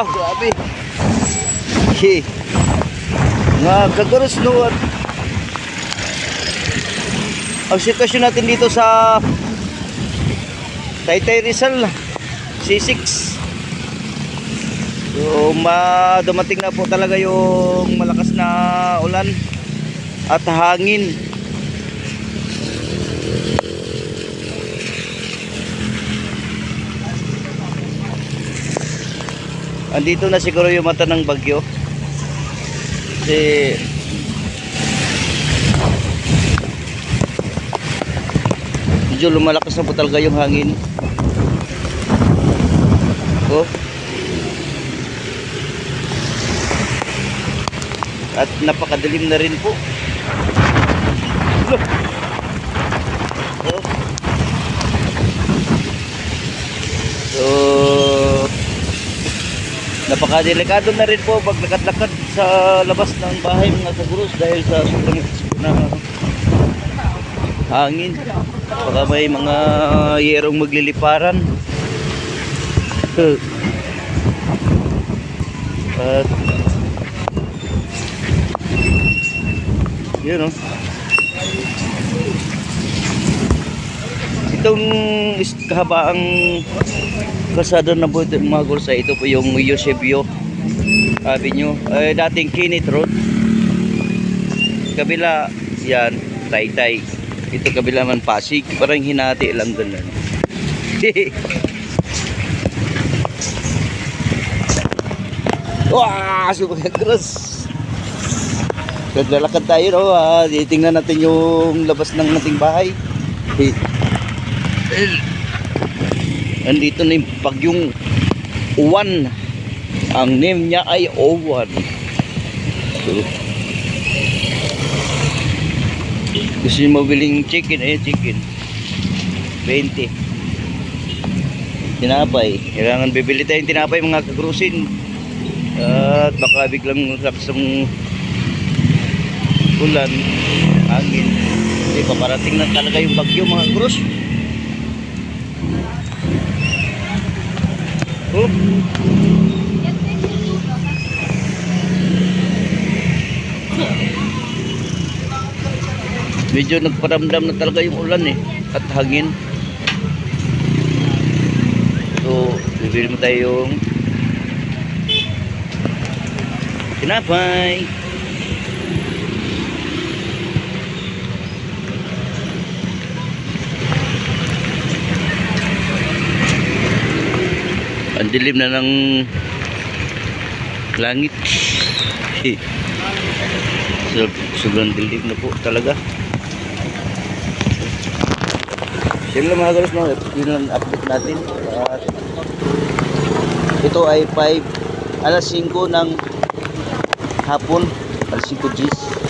Wow, grabe. Okay. Nga kagaros no at ang sitwasyon natin dito sa Taytay Rizal C6 so ma dumating na po talaga yung malakas na ulan at hangin andito na siguro yung mata ng bagyo. Kasi medyo lumalakas na po talaga yung hangin. Oh. At napakadilim na rin po. Look. Napakadelikado na rin po pag lakad-lakad sa labas ng bahay mga kagurus dahil sa sobrang na hangin. Baka may mga yerong magliliparan. At yun oh. Itong kahabaang kasada na po ito mga gulsa ito po yung Eusebio Avenue eh, dating Kenneth Road kabila yan Taytay ito kabila man Pasig parang hinati lang ano. Wah, super cross. Naglalakad tayo no, ah. titingnan natin yung labas ng ating bahay. Eh, eh, Andito na yung bagyong Uwan. Ang name niya ay Owan. So, gusto nyo mabiling chicken, eh chicken. 20. Tinapay. Kailangan bibili tayong tinapay mga kagrusin. At baka biglang lakas ng ulan, hangin. Hindi paparating na talaga yung bagyo mga krus. Oh. Medyo nagparamdam na talaga yung ulan eh at hangin. So, bibili mo tayo yung tinapay. Dilim na ng langit. so, sobrang dilim na po talaga. Yun lang mga guys, no? yun lang update natin. At ito ay 5, alas 5 ng hapon, alas 5 Gs.